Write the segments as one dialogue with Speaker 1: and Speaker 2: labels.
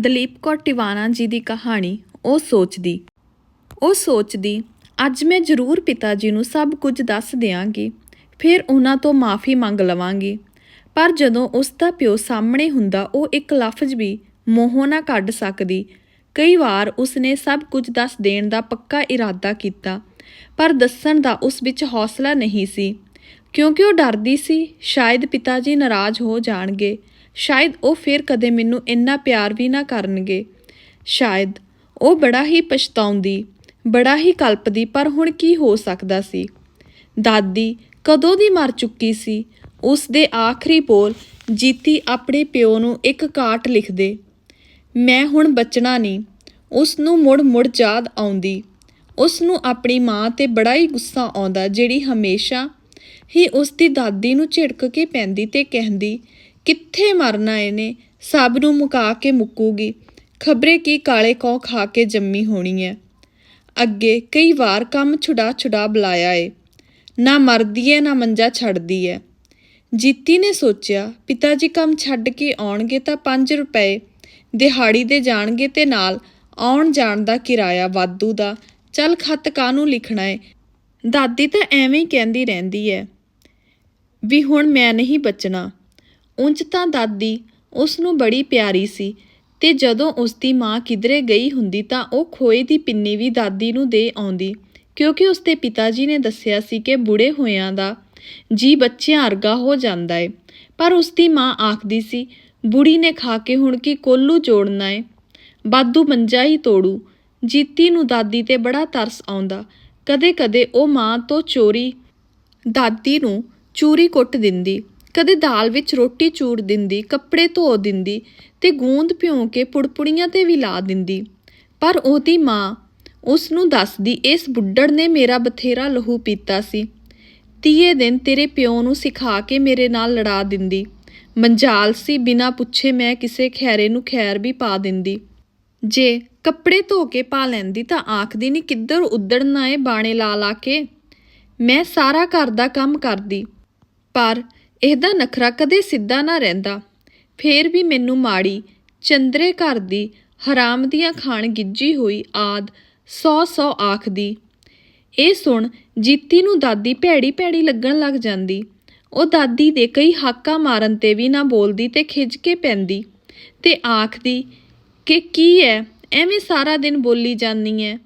Speaker 1: ਦਲੀਪ ਕੌਰ ਟਿਵਾਣਾ ਜੀ ਦੀ ਕਹਾਣੀ, ਉਹ ਸੋਚਦੀ। ਉਹ ਸੋਚਦੀ, ਅੱਜ ਮੈਂ ਜ਼ਰੂਰ ਪਿਤਾ ਜੀ ਨੂੰ ਸਭ ਕੁਝ ਦੱਸ ਦਿਆਂਗੀ, ਫਿਰ ਉਹਨਾਂ ਤੋਂ ਮਾਫੀ ਮੰਗ ਲਵਾਂਗੀ। ਪਰ ਜਦੋਂ ਉਸ ਦਾ ਪਿਓ ਸਾਹਮਣੇ ਹੁੰਦਾ, ਉਹ ਇੱਕ ਲਫ਼ਜ਼ ਵੀ ਮੂੰਹੋਂ ਨਾ ਕੱਢ ਸਕਦੀ। ਕਈ ਵਾਰ ਉਸਨੇ ਸਭ ਕੁਝ ਦੱਸ ਦੇਣ ਦਾ ਪੱਕਾ ਇਰਾਦਾ ਕੀਤਾ, ਪਰ ਦੱਸਣ ਦਾ ਉਸ ਵਿੱਚ ਹੌਸਲਾ ਨਹੀਂ ਸੀ। ਕਿਉਂਕਿ ਉਹ ਡਰਦੀ ਸੀ, ਸ਼ਾਇਦ ਪਿਤਾ ਜੀ ਨਾਰਾਜ਼ ਹੋ ਜਾਣਗੇ। ਸ਼ਾਇਦ ਉਹ ਫਿਰ ਕਦੇ ਮੈਨੂੰ ਇੰਨਾ ਪਿਆਰ ਵੀ ਨਾ ਕਰਨਗੇ। ਸ਼ਾਇਦ ਉਹ ਬੜਾ ਹੀ ਪਛਤਾਉਂਦੀ, ਬੜਾ ਹੀ ਕਲਪਦੀ, ਪਰ ਹੁਣ ਕੀ ਹੋ ਸਕਦਾ ਸੀ? ਦਾਦੀ ਕਦੋਂ ਦੀ ਮਰ ਚੁੱਕੀ ਸੀ? ਉਸ ਦੇ ਆਖਰੀ ਬੋਲ ਜੀਤੀ ਆਪਣੇ ਪਿਓ ਨੂੰ ਇੱਕ ਕਾਟ ਲਿਖਦੇ। ਮੈਂ ਹੁਣ ਬਚਣਾ ਨਹੀਂ। ਉਸ ਨੂੰ ਮੁੜ ਮੁੜ ਯਾਦ ਆਉਂਦੀ। ਉਸ ਨੂੰ ਆਪਣੀ ਮਾਂ ਤੇ ਬੜਾ ਹੀ ਗੁੱਸਾ ਆਉਂਦਾ, ਜਿਹੜੀ ਹਮੇਸ਼ਾ ਹੀ ਉਸ ਦੀ ਦਾਦੀ ਨੂੰ ਝਿੜਕ ਕੇ ਪੈਂਦੀ ਤੇ ਕਹਿੰਦੀ ਕਿੱਥੇ ਮਰਨਾ ਇਹਨੇ? ਸਭ ਨੂੰ ਮੁਕਾ ਕੇ ਮੁੱਕੂਗੀ। ਖਬਰੇ ਕੀ ਕਾਲੇ ਕੌ ਖਾ ਕੇ ਜੰਮੀ ਹੋਣੀ ਹੈ ਅੱਗੇ ਕਈ ਵਾਰ ਕੰਮ ਛੁਡਾ ਛੁਡਾ ਬੁਲਾਇਆ ਏ। ਨਾ ਮਰਦੀ ਏ ਨਾ ਮੰਜਾ ਛੱਡਦੀ ਏ ਜੀਤੀ ਨੇ ਸੋਚਿਆ ਪਿਤਾ ਜੀ ਕੰਮ ਛੱਡ ਕੇ ਆਉਣਗੇ ਤਾਂ 5 ਰੁਪਏ, ਦਿਹਾੜੀ ਦੇ ਜਾਣਗੇ ਤੇ ਨਾਲ ਆਉਣ ਜਾਣ ਦਾ ਕਿਰਾਇਆ ਵਾਧੂ ਦਾ। ਚੱਲ ਖੱਤ ਕਾਹਨੂੰ ਲਿਖਣਾ ਏ? ਦਾਦੀ ਤਾਂ ਐਵੇਂ ਹੀ ਕਹਿੰਦੀ ਰਹਿੰਦੀ ਏ ਵੀ ਹੁਣ ਮੈਂ ਨਹੀਂ ਬਚਣਾ। ਉਂਝ ਤਾਂ ਦਾਦੀ ਉਸ ਨੂੰ ਬੜੀ ਪਿਆਰੀ ਸੀ ਤੇ ਜਦੋਂ ਉਸਦੀ ਮਾਂ ਕਿਧਰੇ ਗਈ ਹੁੰਦੀ ਤਾਂ ਉਹ ਖੋਏ ਦੀ ਪਿੰਨੀ ਵੀ ਦਾਦੀ ਨੂੰ ਦੇ ਆਉਂਦੀ, ਕਿਉਂਕਿ ਉਸਦੇ ਪਿਤਾ ਜੀ ਨੇ ਦੱਸਿਆ ਸੀ ਕਿ ਬੁੜੇ ਹੋਇਆਂ ਦਾ ਜੀ ਬੱਚਿਆਂ ਅਰਗਾ ਹੋ ਜਾਂਦਾ ਏ। ਪਰ ਉਸਦੀ ਮਾਂ ਆਖਦੀ ਸੀ, ਬੁੜੀ ਨੇ ਖਾ ਕੇ ਹੁਣ ਕੀ ਕੋਲੂ ਜੋੜਨਾ ਏ? ਬਾਦੂ ਮੰਜਾ ਹੀ ਤੋੜੂ। ਜੀਤੀ ਨੂੰ ਦਾਦੀ ਤੇ ਬੜਾ ਤਰਸ ਆਉਂਦਾ। ਕਦੇ-ਕਦੇ ਉਹ ਮਾਂ ਤੋਂ ਚੋਰੀ ਦਾਦੀ ਨੂੰ ਚੂਰੀ ਕੁੱਟ ਦਿੰਦੀ। ਕਦੇ ਦਾਲ ਵਿੱਚ ਰੋਟੀ ਚੂਰ ਦਿੰਦੀ, ਕੱਪੜੇ ਧੋ ਦਿੰਦੀ ਤੇ ਗੂੰਦ ਭਿਉਂ ਕੇ ਪੁੜਪੁੜੀਆਂ ਤੇ ਵੀ ਲਾ ਦਿੰਦੀ। ਪਰ ਉਹਦੀ ਮਾਂ ਉਸ ਨੂੰ ਦੱਸਦੀ, ਇਸ ਬੁੱਢੜ ਨੇ ਮੇਰਾ ਬਥੇਰਾ ਲਹੂ ਪੀਤਾ ਸੀ। ਤੀਏ ਦਿਨ ਤੇਰੇ ਪਿਓ ਨੂੰ ਸਿਖਾ ਕੇ ਮੇਰੇ ਨਾਲ ਲੜਾ ਦਿੰਦੀ। ਮੰਜਾਲ ਸੀ, ਬਿਨਾ ਪੁੱਛੇ ਮੈਂ ਕਿਸੇ ਖੈਰੇ ਨੂੰ ਖੈਰ ਵੀ ਪਾ ਦਿੰਦੀ। ਜੇ ਕੱਪੜੇ ਧੋ ਕੇ ਪਾ ਲੈਂਦੀ ਤਾਂ ਆਖਦੀ ਨਹੀਂ ਕਿੱਧਰ ਉੱਧੜਨਾ ਏ ਬਾਣੇ ਲਾ ਲਾ ਕੇ? ਮੈਂ ਸਾਰਾ ਘਰ ਦਾ ਕੰਮ ਕਰਦੀ। ਪਰ ਇਹਦਾ ਨਖਰਾ ਕਦੇ ਸਿੱਧਾ ਨਾ ਰਹਿੰਦਾ। ਫੇਰ ਵੀ ਮੈਨੂੰ ਮਾੜੀ, ਚੰਦਰੇ ਘਰ ਦੀ, ਹਰਾਮ ਦੀਆਂ ਖਾਣ ਗਿੱਜੀ ਹੋਈ ਆਦ ਸੌ ਸੌ ਆਖਦੀ। ਇਹ ਸੁਣ ਜੀਤੀ ਨੂੰ ਦਾਦੀ ਭੈੜੀ ਭੈੜੀ ਲੱਗਣ ਲੱਗ ਜਾਂਦੀ। ਉਹ ਦਾਦੀ ਦੇ ਕਈ ਹਾਕਾਂ ਮਾਰਨ ਤੇ ਵੀ ਨਾ ਬੋਲਦੀ ਤੇ ਖਿੱਚ ਕੇ ਪੈਂਦੀ ਤੇ ਆਖਦੀ, ਕਿ ਕੀ ਹੈ ਐਵੇਂ ਸਾਰਾ ਦਿਨ ਬੋਲੀ ਜਾਂਦੀ ਹੈ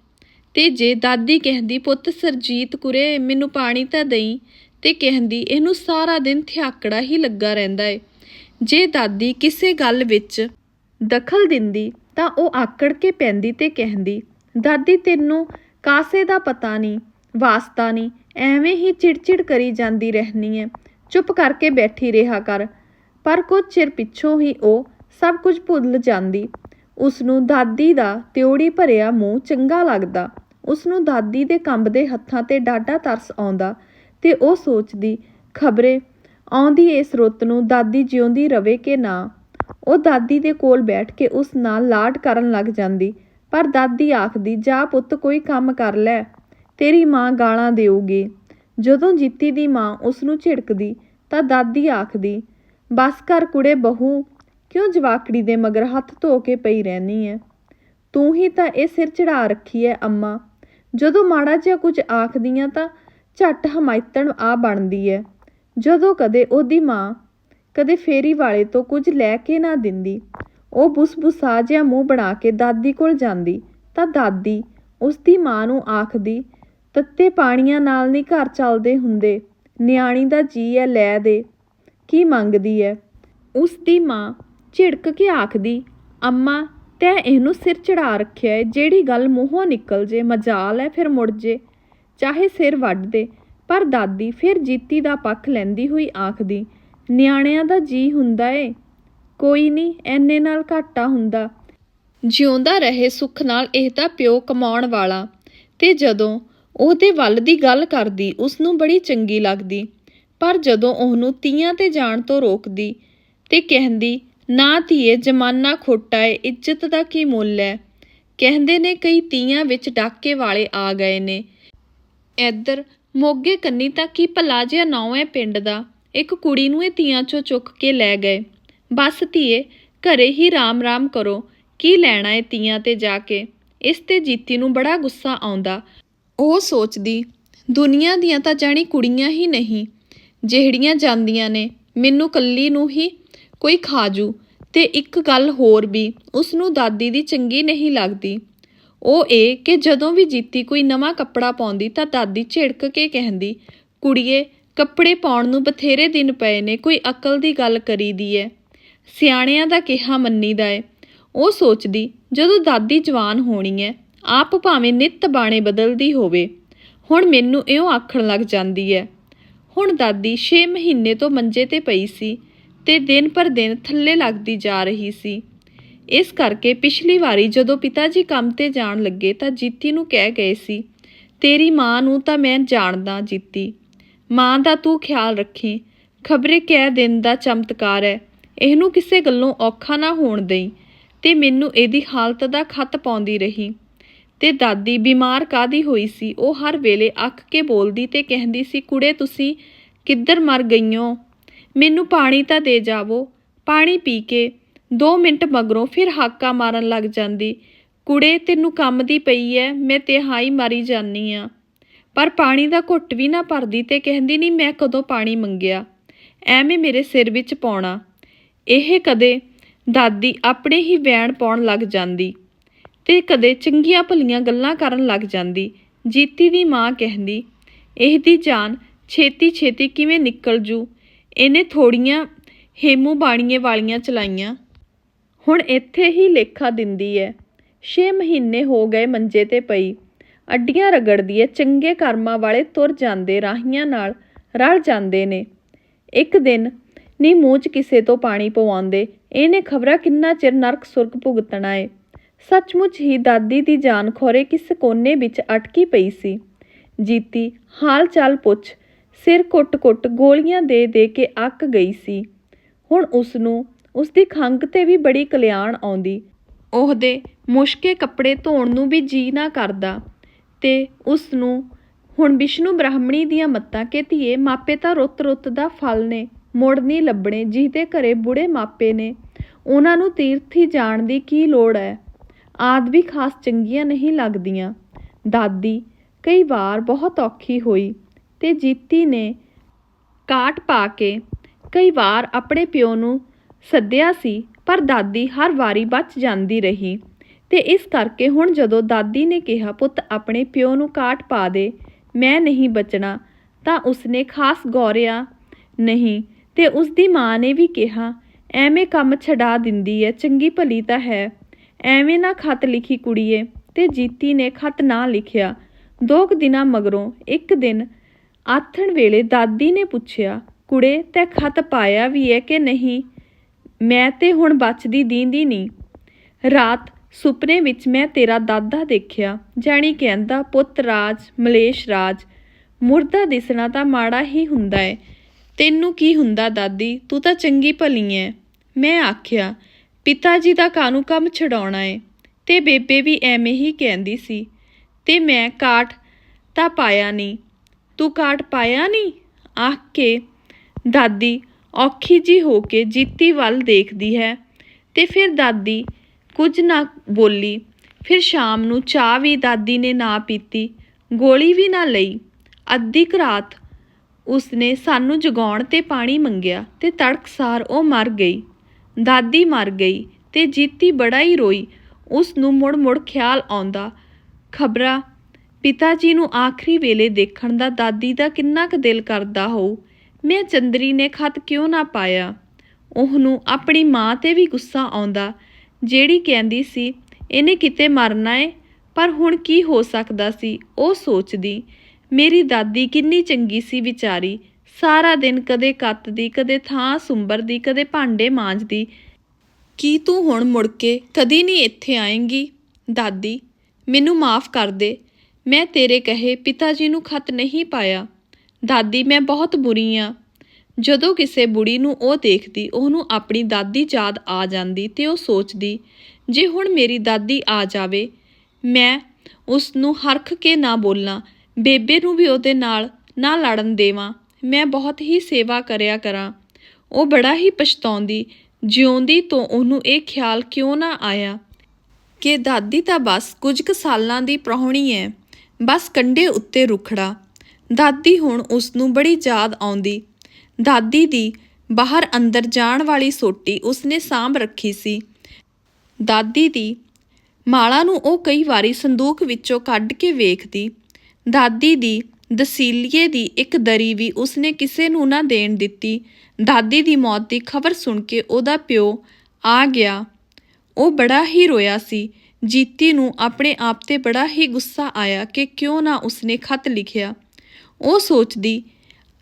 Speaker 1: ਤੇ ਜੇ ਦਾਦੀ ਕਹਿੰਦੀ, ਪੁੱਤ ਸਰਜੀਤ ਕੁਰੇ, ਮੈਨੂੰ ਪਾਣੀ ਤਾਂ ਦੇਈ? ਤੇ ਕਹਿੰਦੀ, ਇਹਨੂੰ ਸਾਰਾ ਦਿਨ ਥਿਆਕੜਾ ਹੀ ਲੱਗਾ ਰਹਿੰਦਾ ਏ। ਜੇ ਦਾਦੀ ਕਿਸੇ ਗੱਲ ਵਿੱਚ ਦਖਲ ਦਿੰਦੀ, ਤਾਂ ਉਹ ਆਕੜ ਕੇ ਪੈਂਦੀ ਤੇ ਕਹਿੰਦੀ, ਦਾਦੀ, ਤੈਨੂੰ ਕਾਸੇ ਦਾ ਪਤਾ ਨਹੀਂ, ਵਾਸਤਾ ਨਹੀਂ, ਐਵੇਂ ਹੀ ਚਿੜਚਿੜ ਕਰੀ ਜਾਂਦੀ ਰਹਿਣੀ ਹੈ ਚੁੱਪ ਕਰਕੇ ਬੈਠੀ ਰਿਹਾ ਕਰ। ਪਰ ਕੁਝ ਚਿਰ ਪਿੱਛੋਂ ਹੀ ਉਹ ਸਭ ਕੁਝ ਭੁੱਲ ਜਾਂਦੀ। ਉਸ ਨੂੰ ਦਾਦੀ ਦਾ ਤਿਉੜੀ ਭਰਿਆ ਮੂੰਹ ਚੰਗਾ ਲੱਗਦਾ। ਉਸ ਨੂੰ ਦਾਦੀ ਦੇ ਕੰਬਦੇ ਹੱਥਾਂ ਤੇ ਡਾਢਾ ਤਰਸ ਆਉਂਦਾ। ਤੇ ਉਹ ਸੋਚਦੀ, ਖਬਰੇ, ਆਉਂਦੀ ਇਸ ਰੁੱਤ ਨੂੰ, ਦਾਦੀ ਜਿਉਂਦੀ ਰਵੇ ਕਿ ਨਾ? ਉਹ ਦਾਦੀ ਦੇ ਕੋਲ ਬੈਠ ਕੇ ਉਸ ਨਾਲ ਲਾਡ ਕਰਨ ਲੱਗ ਜਾਂਦੀ, ਪਰ ਦਾਦੀ ਆਖਦੀ, ਜਾ ਪੁੱਤ, ਕੋਈ ਕੰਮ ਕਰ ਲੈ, ਤੇਰੀ ਮਾਂ ਗਾਲਾਂ ਦੇਊਗੀ। ਜਦੋਂ ਜੀਤੀ ਦੀ ਮਾਂ ਉਸ ਨੂੰ ਝਿੜਕਦੀ, ਤਾਂ ਦਾਦੀ ਆਖਦੀ, ਬਸ ਕਰ ਕੁੜੇ ਬਹੂ, ਕਿਉਂ ਜਵਾਕੜੀ ਦੇ ਮਗਰ ਹੱਥ ਧੋ ਕੇ ਪਈ ਰਹਿਨੀ ਐ ਤੂੰ ਹੀ ਤਾਂ ਇਹ ਸਿਰ ਚੜਾ ਰੱਖੀ ਐ ਅੰਮਾ। ਜਦੋਂ ਮਾੜਾ ਜਿਹਾ ਕੁਝ ਆਖਦੀਆਂ ਤਾਂ ਝੱਟ ਹਮਾਇਤਣ ਆ ਬਣਦੀ ਐ। ਜਦੋਂ ਕਦੇ ਉਹਦੀ ਮਾਂ ਕਦੇ ਫੇਰੀ ਵਾਲੇ ਤੋਂ ਕੁਝ ਲੈ ਕੇ ਨਾ ਦਿੰਦੀ, ਉਹ ਬੁਸਬੁਸਾ ਜਿਹਾ ਮੂੰਹ ਬਣਾ ਕੇ ਦਾਦੀ ਕੋਲ ਜਾਂਦੀ, ਤਾਂ ਦਾਦੀ ਉਸਦੀ ਮਾਂ ਨੂੰ ਆਖਦੀ, ਤੱਤੇ ਪਾਣੀਆਂ ਨਾਲ ਨਹੀਂ ਘਰ ਚੱਲਦੇ ਹੁੰਦੇ, ਨਿਆਣੀ ਦਾ ਜੀ ਐ, ਲੈ ਦੇ। ਕੀ ਮੰਗਦੀ ਐ? ਉਸ ਦੀ ਮਾਂ ਝਿੜਕ ਕੇ ਆਖਦੀ, ਅੰਮਾ, ਤੈਂ ਇਹਨੂੰ ਸਿਰ ਚੜਾ ਰੱਖਿਆ ਏ, ਜਿਹੜੀ ਗੱਲ ਮੂੰਹੋਂ ਨਿਕਲ ਜੇ, ਮਜਾਲ ਐ, ਫਿਰ ਮੁੜ ਜੇ। ਚਾਹੇ ਸਿਰ ਵੱਢ ਦੇ, ਪਰ ਦਾਦੀ ਫਿਰ ਜੀਤੀ ਦਾ ਪੱਖ ਲੈਂਦੀ ਹੋਈ ਆਖਦੀ, ਨਿਆਣਿਆਂ ਦਾ ਜੀ ਹੁੰਦਾ ਏ। ਕੋਈ ਨਹੀਂ ਐਨੇ ਨਾਲ ਘਾਟਾ ਹੁੰਦਾ। ਜਿਉਂਦਾ ਰਹੇ ਸੁੱਖ ਨਾਲ ਇਹ ਤਾਂ ਪਿਓ ਕਮਾਉਣ ਵਾਲਾ। ਤੇ ਜਦੋਂ ਉਹਦੇ ਵੱਲ ਦੀ ਗੱਲ ਕਰਦੀ ਉਸ ਨੂੰ ਬੜੀ ਚੰਗੀ ਲੱਗਦੀ। ਪਰ ਜਦੋਂ ਉਹਨੂੰ ਤੀਆਂ ਤੇ ਜਾਣ ਤੋਂ ਰੋਕਦੀ ਤੇ ਕਹਿੰਦੀ, ਨਾ ਧੀਏ, ਜਮਾਨਾ ਖੋਟਾ ਏ, ਇੱਜ਼ਤ ਦਾ ਕੀ ਮੁੱਲ ਹੈ? ਕਹਿੰਦੇ ਨੇ ਕਈ ਤੀਆਂ ਵਿੱਚ ਡਾਕੇ ਵਾਲੇ ਆ ਗਏ ਨੇ। ਇੱਧਰ ਮੋਗੇ ਕੰਨੀ ਤਾਂ ਕੀ ਭਲਾ ਜਿਹਾ ਨਾਂ ਹੈ ਪਿੰਡ ਦਾ। ਇੱਕ ਕੁੜੀ ਨੂੰ ਇਹ ਤੀਆਂ ਚੋਂ ਚੁੱਕ ਕੇ ਲੈ ਗਏ। ਬਸ ਧੀਏ, ਘਰੇ ਹੀ ਰਾਮ ਰਾਮ ਕਰੋ। ਕੀ ਲੈਣਾ ਏ ਤੀਆਂ ਤੇ ਜਾ ਕੇ? ਇਸ ਤੇ ਜੀਤੀ ਨੂੰ ਬੜਾ ਗੁੱਸਾ ਆਉਂਦਾ। ਉਹ ਸੋਚਦੀ, ਦੁਨੀਆਂ ਦੀਆਂ ਤਾਂ ਜਾਣੀ ਕੁੜੀਆਂ ਹੀ ਨਹੀਂ। ਜਿਹੜੀਆਂ ਜਾਂਦੀਆਂ ਨੇ, ਮੈਨੂੰ ਕੱਲੀ ਨੂੰ ਹੀ ਕੋਈ ਖਾਜੂ। ਤੇ ਇੱਕ ਗੱਲ ਹੋਰ ਵੀ, ਉਸਨੂੰ ਦਾਦੀ ਦੀ ਚੰਗੀ ਨਹੀਂ ਲੱਗਦੀ। ਉਹ ਇਹ ਕਿ ਜਦੋਂ ਵੀ ਜੀਤੀ ਕੋਈ ਨਵਾਂ ਕੱਪੜਾ ਪਾਉਂਦੀ ਤਾਂ ਦਾਦੀ ਝਿੜਕ ਕੇ ਕਹਿੰਦੀ, ਕੁੜੀਏ, ਕੱਪੜੇ ਪਾਉਣ ਨੂੰ ਬਥੇਰੇ ਦਿਨ ਪਏ ਨੇ, ਕੋਈ ਅਕਲ ਦੀ ਗੱਲ ਕਰੀਦੀ ਐ। ਸਿਆਣਿਆਂ ਦਾ ਕਿਹਾ ਮੰਨੀਦਾ ਏ। ਉਹ ਸੋਚਦੀ, ਜਦੋਂ ਦਾਦੀ ਜਵਾਨ ਹੋਣੀ ਐ, ਆਪ ਭਾਵੇਂ ਨਿੱਤ ਬਾਣੇ ਬਦਲਦੀ ਹੋਵੇ, ਹੁਣ ਮੈਨੂੰ ਇਉਂ ਆਖਣ ਲੱਗ ਜਾਂਦੀ ਐ। ਹੁਣ ਦਾਦੀ 6 ਮਹੀਨੇ ਤੋਂ ਮੰਜੇ ਤੇ ਪਈ ਸੀ ਤੇ ਦਿਨ ਪਰ ਦਿਨ ਥੱਲੇ ਲੱਗਦੀ ਜਾ ਰਹੀ ਸੀ। ਇਸ ਕਰਕੇ ਪਿਛਲੀ ਵਾਰੀ ਜਦੋਂ ਪਿਤਾ ਜੀ ਕੰਮ ਤੇ ਜਾਣ ਲੱਗੇ ਤਾਂ ਜੀਤੀ ਨੂੰ ਕਹਿ ਗਏ ਸੀ, ਤੇਰੀ ਮਾਂ ਨੂੰ ਤਾਂ ਮੈਂ ਜਾਣਦਾ ਜੀਤੀ। ਮਾਂ ਦਾ ਤੂੰ ਖਿਆਲ ਰੱਖੀ। ਖਬਰੇ ਕਹਿ ਦਿਨ ਦਾ ਚਮਤਕਾਰ ਹੈ ਇਹਨੂੰ ਕਿਸੇ ਗੱਲੋਂ ਔਖਾ ਨਾ ਹੋਣ ਦੇਈ। ਤੇ ਮੈਨੂੰ ਇਹਦੀ ਹਾਲਤ ਦਾ ਖਤ ਪਾਉਂਦੀ ਰਹੀ। ਤੇ ਦਾਦੀ ਬਿਮਾਰ ਕਾਦੀ ਹੋਈ ਸੀ? ਉਹ ਹਰ ਵੇਲੇ ਅੱਖ ਕੇ ਬੋਲਦੀ ਤੇ ਕਹਿੰਦੀ ਸੀ, ਕੁੜੇ, ਤੁਸੀਂ ਕਿੱਧਰ ਮਰ ਗਈਓ? ਮੈਨੂੰ ਪਾਣੀ ਤਾਂ ਦੇ ਜਾਵੋ। ਪਾਣੀ ਪੀ ਕੇ 2 ਮਿੰਟ ਮਗਰੋਂ ਫਿਰ ਹਾਕਾ ਮਾਰਨ ਲੱਗ ਜਾਂਦੀ। ਕੁੜੇ, ਤੈਨੂੰ ਕੰਮ ਦੀ ਪਈ ਐ, ਮੈਂ ਤੇ ਤਿਹਾਈ ਮਾਰੀ ਜਾਨੀ ਆ। ਪਰ ਪਾਣੀ ਦਾ ਘੁੱਟ ਵੀ ਨਾ ਭਰਦੀ ਤੇ ਕਹਿੰਦੀ, ਨਹੀਂ, ਮੈਂ ਕਦੋਂ ਪਾਣੀ ਮੰਗਿਆ? ਐਵੇਂ ਮੇਰੇ ਸਿਰ ਵਿੱਚ ਪਾਉਣਾ। ਇਹ ਕਦੇ ਦਾਦੀ ਆਪਣੇ ਹੀ ਵੈਣ ਪਾਉਣ ਲੱਗ ਜਾਂਦੀ ਤੇ ਕਦੇ ਚੰਗੀਆਂ ਭਲੀਆਂ ਗੱਲਾਂ ਕਰਨ ਲੱਗ ਜਾਂਦੀ। ਜੀਤੀ ਦੀ ਮਾਂ ਕਹਿੰਦੀ ਇਹਦੀ ਜਾਨ ਛੇਤੀ ਛੇਤੀ ਕਿਵੇਂ ਨਿਕਲ ਜੂ? ਇਹਨੇ ਥੋੜੀਆਂ ਹੇਮੂ ਬਾਣੀਏ ਵਾਲੀਆਂ ਚਲਾਈਆਂ। ਹੁਣ ਇੱਥੇ ਹੀ ਲੇਖਾ ਦਿੰਦੀ ਐ। 6 ਮਹੀਨੇ ਹੋ ਗਏ ਮੰਜੇ ਤੇ ਪਈ। ਅੱਡੀਆਂ ਰਗੜਦੀ ਐ, ਚੰਗੇ ਕਰਮਾਂ ਵਾਲੇ ਤੁਰ ਜਾਂਦੇ, ਰਾਹੀਆਂ ਨਾਲ ਰਲ ਜਾਂਦੇ ਨੇ। ਇੱਕ ਦਿਨ ਨੀ ਮੂੰਹ ਕਿਸੇ ਤੋਂ ਪਾਣੀ ਪਵਾਉਂਦੇ, ਇਹਨੇ ਖਬਰਾਂ ਕਿੰਨਾ ਚਿਰ ਨਰਕ ਸੁਰਗ ਭੁਗਤਣਾ ਏ। ਸੱਚਮੁੱਚ ਹੀ ਦਾਦੀ ਦੀ ਜਾਨ ਖੋਰੇ ਕਿਸ ਕੋਨੇ ਵਿੱਚ ਅਟਕੀ ਪਈ ਸੀ। ਜੀਤੀ, ਹਾਲ ਚਾਲ ਪੁੱਛ, ਸਿਰ ਕੁੱਟ-ਕੁੱਟ ਗੋਲੀਆਂ ਦੇ ਦੇ ਕੇ ਅੱਕ ਗਈ ਸੀ। ਹੁਣ ਉਸ ਨੂੰ ਉਸ ਦੀ ਖੰਘ ਤੇ ਵੀ ਬੜੀ ਕਲਿਆਣ ਆਉਂਦੀ। ਉਹਦੇ ਮੁਸ਼ਕੇ ਕੱਪੜੇ ਧੋਣ ਨੂੰ ਵੀ ਜੀ ਨਾ ਕਰਦਾ ਤੇ ਉਸ ਨੂੰ ਹੁਣ ਵਿਸ਼ਨੂੰ ਬ੍ਰਾਹਮਣੀ ਦੀਆਂ ਮੱਤਾਂ ਕਿ ਧੀਏ, ਮਾਪੇ ਤਾਂ ਰੁੱਤ-ਰੁੱਤ ਦਾ ਫਲ ਨੇ, ਮੁੜ ਨਹੀਂ ਲੱਭਣੇ, ਜਿਹਦੇ ਘਰੇ ਬੁੜੇ ਮਾਪੇ ਨੇ। ਉਹਨਾਂ ਨੂੰ ਤੀਰਥੀ ਜਾਣ ਦੀ ਕੀ ਲੋੜ ਹੈ ਆਦ ਵੀ ਖਾਸ ਚੰਗੀਆਂ ਨਹੀਂ ਲੱਗਦੀਆਂ। ਦਾਦੀ ਕਈ ਵਾਰ ਬਹੁਤ ਔਖੀ ਹੋਈ ਤੇ ਜੀਤੀ ਨੇ ਕਾਟ ਪਾ ਕੇ ਕਈ ਵਾਰ ਆਪਣੇ ਪਿਓ ਨੂੰ ਸੱਦਿਆ ਸੀ, ਪਰ ਦਾਦੀ ਹਰ ਵਾਰੀ ਬਚ ਜਾਂਦੀ ਰਹੀ। ਤੇ ਇਸ ਕਰਕੇ ਹੁਣ ਜਦੋਂ ਦਾਦੀ ਨੇ ਕਿਹਾ, ਪੁੱਤ, ਆਪਣੇ ਪਿਓ ਨੂੰ ਕਾਟ ਪਾ ਦੇ, ਮੈਂ ਨਹੀਂ ਬਚਣਾ, ਤਾਂ ਉਸਨੇ ਖਾਸ ਗੌਰਿਆ ਨਹੀਂ, ਤੇ ਉਸ ਦੀ ਮਾਂ ਨੇ ਵੀ ਕਿਹਾ, ਐਵੇਂ ਕੰਮ ਛਡਾ ਦਿੰਦੀ ਐ, ਚੰਗੀ ਭਲੀ ਤਾਂ ਹੈ, ਐਵੇਂ ਨਾ ਖਤ ਲਿਖੀ ਕੁੜੀਏ। ਤੇ ਜੀਤੀ ਨੇ ਖਤ ਨਾ ਲਿਖਿਆ। ਦੋ ਕੁ ਦਿਨਾਂ ਮਗਰੋਂ ਇੱਕ ਦਿਨ ਆਥਣ ਵੇਲੇ ਦਾਦੀ ਨੇ ਪੁੱਛਿਆ, ਕੁੜੇ, ਤੈ ਖਤ ਪਾਇਆ ਵੀ ਹੈ ਕਿ ਨਹੀਂ? ਮੈਂ ਤੇ ਹੁਣ ਬਚਦੀ ਦੀਂਦੀ ਨਹੀਂ ਰਾਤ ਸੁਪਨੇ ਵਿੱਚ ਮੈਂ ਤੇਰਾ ਦਾਦਾ ਦੇਖਿਆ, ਜਾਣੀ ਕਹਿੰਦਾ ਪੁੱਤ ਰਾਜ, ਮਲੇਸ਼ ਰਾਜ। ਮੁਰਦਾ ਦਿਸਣਾ ਤਾਂ ਮਾੜਾ ਹੀ ਹੁੰਦਾ ਏ। ਤੈਨੂੰ ਕੀ ਹੁੰਦਾ ਦਾਦੀ? ਤੂੰ ਤਾਂ ਚੰਗੀ ਭਲੀ ਐ ਮੈਂ ਆਖਿਆ ਪਿਤਾ ਜੀ ਦਾ ਕਾਨੂੰ ਕੰਮ ਛਡਾਉਣਾ ਏ? ਤੇ ਬੇਬੇ ਵੀ ਐਵੇਂ ਹੀ ਕਹਿੰਦੀ ਸੀ। ਤੇ ਮੈਂ ਕਾਟ ਤਾਂ ਪਾਇਆ ਨਹੀਂ ਤੂੰ ਕਾਟ ਪਾਇਆ ਨਹੀਂ ਆਖ ਕੇ, ਦਾਦੀ ਔਖੀ ਜੀ ਹੋ ਕੇ ਜੀਤੀ ਵੱਲ ਦੇਖਦੀ ਹੈ ਤੇ ਫਿਰ ਦਾਦੀ ਕੁਝ ਨਾ ਬੋਲੀ, ਫਿਰ ਸ਼ਾਮ ਨੂੰ ਚਾਹ ਵੀ ਦਾਦੀ ਨੇ ਨਾ ਪੀਤੀ, ਗੋਲੀ ਵੀ ਨਾ ਲਈ। ਅੱਧੀ ਕੁ ਰਾਤ ਉਸਨੇ ਸਾਨੂੰ ਜਗਾਉਣ ਤੇ ਪਾਣੀ ਮੰਗਿਆ ਤੇ ਤੜਕਸਾਰ ਉਹ ਮਰ ਗਈ। ਦਾਦੀ ਮਰ ਗਈ ਤੇ ਜੀਤੀ ਬੜਾ ਹੀ ਰੋਈ। ਉਸ ਨੂੰ ਮੁੜ-ਮੁੜ ਖਿਆਲ ਆਉਂਦਾ। ਖਬਰਾਂ ਪਿਤਾ ਜੀ ਨੂੰ ਆਖਰੀ ਵੇਲੇ ਦੇਖਣ ਦਾ ਦਾਦੀ ਦਾ ਕਿੰਨਾ ਕੁ ਦਿਲ ਕਰਦਾ ਹੋਊ। ਮੈਂ ਚੰਦਰੀ ਨੇ ਖਤ ਕਿਉਂ ਨਾ ਪਾਇਆ? ਉਹਨੂੰ ਆਪਣੀ ਮਾਂ ਤੇ ਵੀ ਗੁੱਸਾ ਆਉਂਦਾ। ਜਿਹੜੀ ਕਹਿੰਦੀ ਸੀ, ਇਹਨੇ ਕਿਤੇ ਮਰਨਾ ਏ? ਪਰ ਹੁਣ ਕੀ ਹੋ ਸਕਦਾ ਸੀ, ਉਹ ਸੋਚਦੀ। ਮੇਰੀ ਦਾਦੀ ਕਿੰਨੀ ਚੰਗੀ ਸੀ ਵਿਚਾਰੀ। ਸਾਰਾ ਦਿਨ ਕਦੇ ਕੱਤਦੀ, ਕਦੇ ਥਾਂ ਸੁੰਬਰਦੀ, ਕਦੇ ਭਾਂਡੇ ਮਾਂਜਦੀ। ਕੀ ਤੂੰ ਹੁਣ ਮੁੜ ਕੇ ਕਦੀ ਨਹੀਂ ਇੱਥੇ ਆਏਂਗੀ? ਦਾਦੀ, ਮੈਨੂੰ ਮਾਫ ਕਰ ਦੇ। ਮੈਂ ਤੇਰੇ ਕਹੇ ਪਿਤਾ ਜੀ ਨੂੰ ਖਤ ਨਹੀਂ ਪਾਇਆ। ਦਾਦੀ, ਮੈਂ ਬਹੁਤ ਬੁਰੀ ਆ। ਜਦੋਂ ਕਿਸੇ ਬੁੜੀ ਨੂੰ ਉਹ ਦੇਖਦੀ, ਉਹਨੂੰ ਆਪਣੀ ਦਾਦੀ ਯਾਦ ਆ ਜਾਂਦੀ ਤੇ ਉਹ ਸੋਚਦੀ, ਜੇ ਹੁਣ ਮੇਰੀ ਦਾਦੀ ਆ ਜਾਵੇ, ਮੈਂ ਉਸ ਨੂੰ ਹਰਖ ਕੇ ਨਾ ਬੋਲਾਂ, ਬੇਬੇ ਨੂੰ ਵੀ ਉਹਦੇ ਨਾਲ ਨਾ ਲੜਨ ਦੇਵਾਂ, ਮੈਂ ਬਹੁਤ ਹੀ ਸੇਵਾ ਕਰਿਆ ਕਰਾਂ। ਉਹ ਬੜਾ ਹੀ ਪਛਤਾਉਂਦੀ, ਜਿਉਂਦੀ ਤੋਂ ਉਹਨੂੰ ਇਹ ਖਿਆਲ ਕਿਉਂ ਨਾ ਆਇਆ ਕਿ ਦਾਦੀ ਤਾਂ ਬਸ ਕੁਝ ਕੁ ਸਾਲਾਂ ਦੀ ਪ੍ਰਾਹੁਣੀ ਹੈ ਬਸ ਕੰਢੇ ਉੱਤੇ ਰੁਖੜਾ। ਦਾਦੀ ਹੁਣ ਉਸ ਨੂੰ ਬੜੀ ਯਾਦ ਆਉਂਦੀ। ਦਾਦੀ ਦੀ ਬਾਹਰ ਅੰਦਰ ਜਾਣ ਵਾਲੀ ਸੋਟੀ ਉਸਨੇ ਸਾਂਭ ਰੱਖੀ ਸੀ। ਦਾਦੀ ਦੀ ਮਾਲਾ ਨੂੰ ਉਹ ਕਈ ਵਾਰੀ ਸੰਦੂਕ ਵਿੱਚੋਂ ਕੱਢ ਕੇ ਵੇਖਦੀ। ਦਾਦੀ ਦੀ ਦਸੀਲੀਏ ਦੀ ਇੱਕ ਦਰੀ ਵੀ ਉਸਨੇ ਕਿਸੇ ਨੂੰ ਨਾ ਦੇਣ ਦਿੱਤੀ। ਦਾਦੀ ਦੀ ਮੌਤ ਦੀ ਖਬਰ ਸੁਣ ਕੇ ਉਹਦਾ ਪਿਓ ਆ ਗਿਆ। ਉਹ ਬੜਾ ਹੀ ਰੋਇਆ ਸੀ। ਜੀਤੀ ਨੂੰ ਆਪਣੇ ਆਪ ਤੇ ਬੜਾ ਹੀ ਗੁੱਸਾ ਆਇਆ ਕਿ ਕਿਉਂ ਨਾ ਉਸਨੇ ਖਤ ਲਿਖਿਆ। ਉਹ ਸੋਚਦੀ,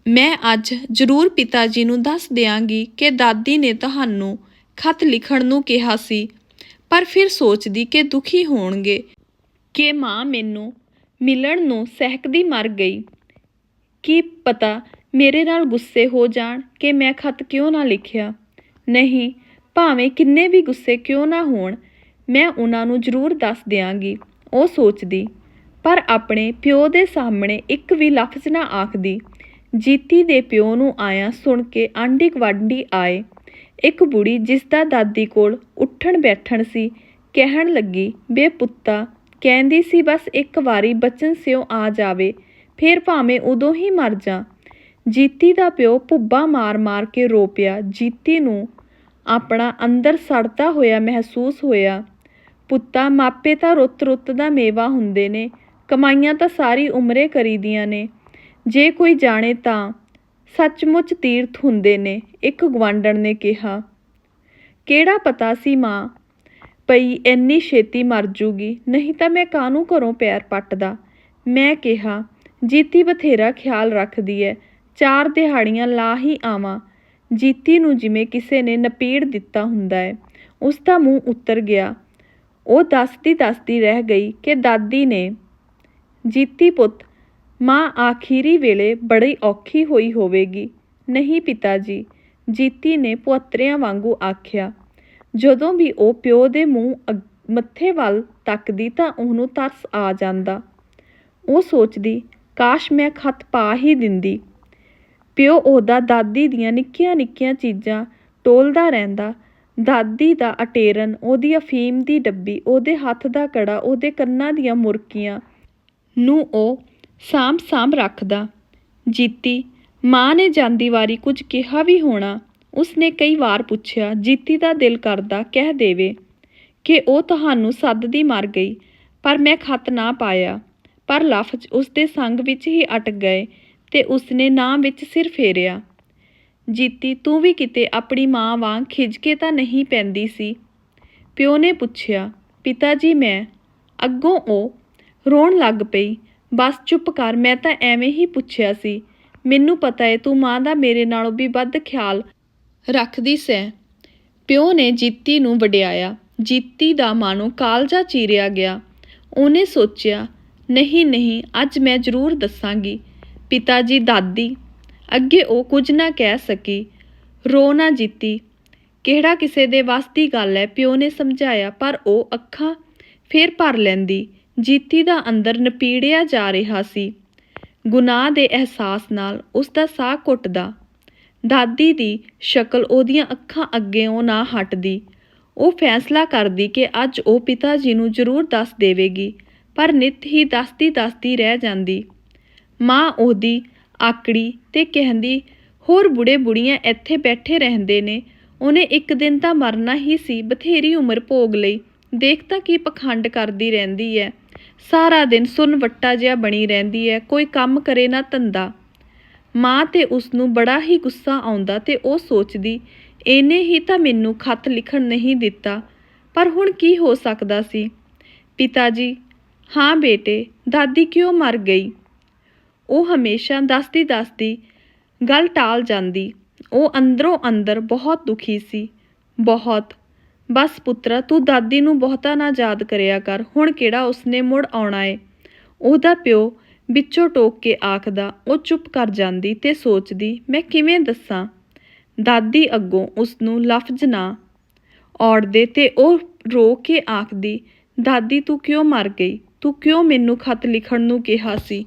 Speaker 1: ਮੈਂ ਅੱਜ ਜ਼ਰੂਰ ਪਿਤਾ ਜੀ ਨੂੰ ਦੱਸ ਦਿਆਂਗੀ ਕਿ ਦਾਦੀ ਨੇ ਤੁਹਾਨੂੰ ਖਤ ਲਿਖਣ ਨੂੰ ਕਿਹਾ ਸੀ, ਪਰ ਫਿਰ ਸੋਚਦੀ ਕਿ ਦੁਖੀ ਹੋਣਗੇ ਕਿ ਮਾਂ ਮੈਨੂੰ ਮਿਲਣ ਨੂੰ ਸਹਿਕਦੀ ਮਰ ਗਈ। ਕੀ ਪਤਾ ਮੇਰੇ ਨਾਲ ਗੁੱਸੇ ਹੋ ਜਾਣ ਕਿ ਮੈਂ ਖਤ ਕਿਉਂ ਨਾ ਲਿਖਿਆ? ਨਹੀਂ, ਭਾਵੇਂ ਕਿੰਨੇ ਵੀ ਗੁੱਸੇ ਕਿਉਂ ਨਾ ਹੋਣ, ਮੈਂ ਉਹਨਾਂ ਨੂੰ ਜ਼ਰੂਰ ਦੱਸ ਦਿਆਂਗੀ। ਉਹ ਸੋਚਦੀ। ਪਰ ਆਪਣੇ ਪਿਓ ਦੇ ਸਾਹਮਣੇ ਇੱਕ ਵੀ ਲਫ਼ਜ਼ ਨਾ ਆਖਦੀ। ਜੀਤੀ ਦੇ ਪਿਓ ਨੂੰ ਆਇਆ ਸੁਣ ਕੇ ਆਂਢੀ ਗੁਆਂਢੀ ਆਏ। ਇੱਕ ਬੁੜੀ ਜਿਸਦਾ ਦਾਦੀ ਕੋਲ ਉੱਠਣ ਬੈਠਣ ਸੀ, ਕਹਿਣ ਲੱਗੀ, ਬੇ ਪੁੱਤਾ, ਕਹਿੰਦੀ ਸੀ ਬਸ ਇੱਕ ਵਾਰੀ ਬਚਨ ਸਿਉਂ ਆ ਜਾਵੇ, ਫੇਰ ਭਾਵੇਂ ਉਦੋਂ ਹੀ ਮਰ ਜਾਂ। ਜੀਤੀ ਦਾ ਪਿਓ ਭੁੱਬਾ ਮਾਰ-ਮਾਰ ਕੇ ਰੋ ਪਿਆ। ਜੀਤੀ ਨੂੰ ਆਪਣਾ ਅੰਦਰ ਸੜਦਾ ਹੋਇਆ ਮਹਿਸੂਸ ਹੋਇਆ। ਪੁੱਤਾ, ਮਾਪੇ ਤਾਂ ਰੁੱਤ-ਰੁੱਤ ਦਾ ਮੇਵਾ ਹੁੰਦੇ ਨੇ। ਕਮਾਈਆਂ ਤਾਂ ਸਾਰੀ ਉਮਰੇ ਕਰੀ ਦੀਆਂ ਨੇ। ਜੇ ਕੋਈ ਜਾਣੇ ਤਾਂ ਸੱਚਮੁੱਚ ਤੀਰਥ ਹੁੰਦੇ ਨੇ, ਇੱਕ ਗਵਾਂਡਣ ਨੇ ਕਿਹਾ। ਕਿਹੜਾ ਪਤਾ ਸੀ ਮਾਂ? ਪਈ ਇੰਨੀ ਛੇਤੀ ਮਰ ਜੂਗੀ, ਨਹੀਂ ਤਾਂ ਮੈਂ ਕਾਹਨੂੰ ਘਰੋਂ ਪੈਰ ਪੱਟਦਾ? ਮੈਂ ਕਿਹਾ, ਜੀਤੀ ਬਥੇਰਾ ਖਿਆਲ ਰੱਖਦੀ ਐ, ਚਾਰ ਦਿਹਾੜੀਆਂ ਲਾ ਹੀ ਆਵਾਂ। ਜੀਤੀ ਨੂੰ ਜਿਵੇਂ ਕਿਸੇ ਨੇ ਨਪੀੜ ਦਿੱਤਾ ਹੁੰਦਾ ਹੈ ਉਸ ਦਾ ਮੂੰਹ ਉੱਤਰ ਗਿਆ। ਉਹ ਦੱਸਦੀ ਦੱਸਦੀ ਰਹਿ ਗਈ ਕਿ ਦਾਦੀ ਨੇ ਜੀਤੀ ਪੁੱਤ, ਮਾਂ ਆਖੀਰੀ ਵੇਲੇ ਬੜੀ ਔਖੀ ਹੋਈ ਹੋਵੇਗੀ। ਨਹੀਂ ਪਿਤਾ ਜੀ ਜੀਤੀ ਨੇ ਪੁੱਤਰਿਆਂ ਵਾਂਗੂ ਆਖਿਆ, ਜਦੋਂ ਵੀ ਉਹ ਪਿਓ ਦੇ ਮੂੰਹ ਅੱਗ- ਮੱਥੇ ਵੱਲ ਤੱਕਦੀ ਤਾਂ ਉਹਨੂੰ ਤਰਸ ਆ ਜਾਂਦਾ। ਉਹ ਸੋਚਦੀ, ਕਾਸ਼ ਮੈਂ ਖਤ ਪਾ ਹੀ ਦਿੰਦੀ। ਪਿਓ ਉਹਦਾ ਦਾਦੀ ਦੀਆਂ ਨਿੱਕੀਆਂ ਨਿੱਕੀਆਂ ਚੀਜ਼ਾਂ ਟੋਲਦਾ ਰਹਿੰਦਾ। ਦਾਦੀ ਦਾ ਅਟੇਰਨ, ਉਹਦੀ ਅਫੀਮ ਦੀ ਡੱਬੀ, ਉਹਦੇ ਹੱਥ ਦਾ ਕੜਾ, ਉਹਦੇ ਕੰਨਾਂ ਦੀਆਂ ਮੁਰਕੀਆਂ ਨੂੰ ਉਹ ਸਾਂਭ ਸਾਂਭ ਰੱਖਦਾ। ਜੀਤੀ, ਮਾਂ ਨੇ ਜਾਂਦੀ ਵਾਰੀ ਕੁਝ ਕਿਹਾ ਵੀ ਹੋਣਾ। ਉਸਨੇ ਕਈ ਵਾਰ ਪੁੱਛਿਆ, ਜੀਤੀ ਦਾ ਦਿਲ ਕਰਦਾ ਕਹਿ ਦੇਵੇ ਕਿ ਉਹ ਤੁਹਾਨੂੰ ਸੱਦਦੀ ਮਰ ਗਈ, ਪਰ ਮੈਂ ਖਤ ਨਾ ਪਾਇਆ। ਪਰ ਲਫ਼ਜ਼ ਉਸਦੇ ਸੰਗ ਵਿੱਚ ਹੀ ਅਟਕ ਗਏ ਤੇ ਉਸਨੇ ਨਾਂ ਵਿੱਚ ਸਿਰ ਫੇਰਿਆ। ਜੀਤੀ, ਤੂੰ ਵੀ ਕਿਤੇ ਆਪਣੀ ਮਾਂ ਵਾਂਗ ਖਿੱਚ ਕੇ ਤਾਂ ਨਹੀਂ ਪੈਂਦੀ ਸੀ? ਪਿਓ ਨੇ ਪੁੱਛਿਆ, ਪਿਤਾ ਜੀ ਮੈਂ, ਅੱਗੋਂ ਉਹ ਰੋਣ ਲੱਗ ਪਈ। ਬਸ ਚੁੱਪ ਕਰ, ਮੈਂ ਤਾਂ ਐਵੇਂ ਹੀ ਪੁੱਛਿਆ ਸੀ। ਮੈਨੂੰ ਪਤਾ ਏ, ਤੂੰ ਮਾਂ ਦਾ ਮੇਰੇ ਨਾਲੋਂ ਵੀ ਵੱਧ ਖਿਆਲ ਰੱਖਦੀ ਸੈਂ। ਪਿਓ ਨੇ ਜੀਤੀ ਨੂੰ ਵਡਿਆਇਆ। ਜੀਤੀ ਦਾ ਮਾਨੋ ਕਾਲਜਾ ਚੀਰਿਆ ਗਿਆ। ਉਹਨੇ ਸੋਚਿਆ, ਨਹੀਂ ਨਹੀਂ, ਅੱਜ ਮੈਂ ਜ਼ਰੂਰ ਦੱਸਾਂਗੀ। ਪਿਤਾ ਜੀ, ਦਾਦੀ, ਅੱਗੇ ਉਹ ਕੁਝ ਨਾ ਕਹਿ ਸਕੀ। ਰੋ ਨਾ ਜੀਤੀ। ਕਿਹੜਾ ਕਿਸੇ ਦੇ ਵੱਸ ਦੀ ਗੱਲ ਹੈ ਪਿਓ ਨੇ ਸਮਝਾਇਆ, ਪਰ ਉਹ ਅੱਖਾਂ ਫੇਰ ਭਰ ਲੈਂਦੀ। ਜੀਤੀ ਦਾ ਅੰਦਰ ਨਪੀੜਿਆ ਜਾ ਰਿਹਾ ਸੀ। ਗੁਨਾਹ ਦੇ ਅਹਿਸਾਸ ਨਾਲ ਉਸ ਦਾ ਸਾਹ ਘੁੱਟਦਾ। ਦਾਦੀ ਦੀ ਸ਼ਕਲ ਉਹਦੀਆਂ ਅੱਖਾਂ ਅੱਗੇੋਂ ਨਾ ਹਟਦੀ। ਉਹ ਫੈਸਲਾ ਕਰਦੀ ਕਿ ਅੱਜ ਉਹ ਪਿਤਾ ਜੀ ਨੂੰ ਜ਼ਰੂਰ ਦੱਸ ਦੇਵੇਗੀ, ਪਰ ਨਿਤ ਹੀ ਦੱਸਦੀ ਦੱਸਦੀ ਰਹਿ ਜਾਂਦੀ। ਮਾਂ ਉਹਦੀ ਆਕੜੀ ਤੇ ਕਹਿੰਦੀ, ਹੋਰ ਬੁੜੇ ਬੁੜੀਆਂ ਇੱਥੇ ਬੈਠੇ ਰਹਿੰਦੇ ਨੇ, ਉਹਨੇ ਇੱਕ ਦਿਨ ਤਾਂ ਮਰਨਾ ਹੀ ਸੀ, ਬਥੇਰੀ ਉਮਰ ਭੋਗ ਲਈ। ਦੇਖ ਤਾਂ ਕੀ ਪਖੰਡ ਕਰਦੀ ਰਹਿੰਦੀ ਹੈ ਸਾਰਾ ਦਿਨ ਸੁਨ ਵੱਟਾ ਜਿਹਾ ਬਣੀ ਰਹਿੰਦੀ ਹੈ ਕੋਈ ਕੰਮ ਕਰੇ ਨਾ ਧੰਦਾ। ਮਾਂ ਤੇ ਉਸ ਨੂੰ ਬੜਾ ਹੀ ਗੁੱਸਾ ਆਉਂਦਾ ਤੇ ਉਹ ਸੋਚਦੀ, ਇਹਨੇ ਹੀ ਤਾਂ ਮੈਨੂੰ ਖਤ ਲਿਖਣ ਨਹੀਂ ਦਿੱਤਾ, ਪਰ ਹੁਣ ਕੀ ਹੋ ਸਕਦਾ ਸੀ? ਪਿਤਾ ਜੀ ਹਾਂ ਬੇਟੇ, ਦਾਦੀ ਕਿਉਂ ਮਰ ਗਈ? ਉਹ ਹਮੇਸ਼ਾ ਦੱਸਦੀ ਦੱਸਦੀ ਗੱਲ ਟਾਲ ਜਾਂਦੀ। ਉਹ ਅੰਦਰੋਂ ਅੰਦਰ ਬਹੁਤ ਦੁਖੀ ਸੀ। ਬਹੁਤ। ਬਸ ਪੁੱਤਰਾ, ਤੂੰ ਦਾਦੀ ਨੂੰ ਬਹੁਤਾ ਨਾ ਯਾਦ ਕਰਿਆ ਕਰ, ਹੁਣ ਕਿਹੜਾ ਉਸਨੇ ਮੁੜ ਆਉਣਾ ਏ? ਉਹਦਾ ਪਿਓ ਵਿੱਚੋਂ ਟੋਕ ਕੇ ਆਖਦਾ, ਉਹ ਚੁੱਪ ਕਰ ਜਾਂਦੀ ਤੇ ਸੋਚਦੀ, ਮੈਂ ਕਿਵੇਂ ਦੱਸਾਂ? ਦਾਦੀ ਅੱਗੋਂ ਉਸ ਨੂੰ ਲਫ਼ਜ਼ ਨਾ ਔੜਦੇ ਤੇ ਉਹ ਰੋ ਕੇ ਆਖਦੀ, ਦਾਦੀ, ਤੂੰ ਕਿਉਂ ਮਰ ਗਈ? ਤੂੰ ਕਿਉਂ ਮੈਨੂੰ ਖਤ ਲਿਖਣ ਨੂੰ ਕਿਹਾ ਸੀ?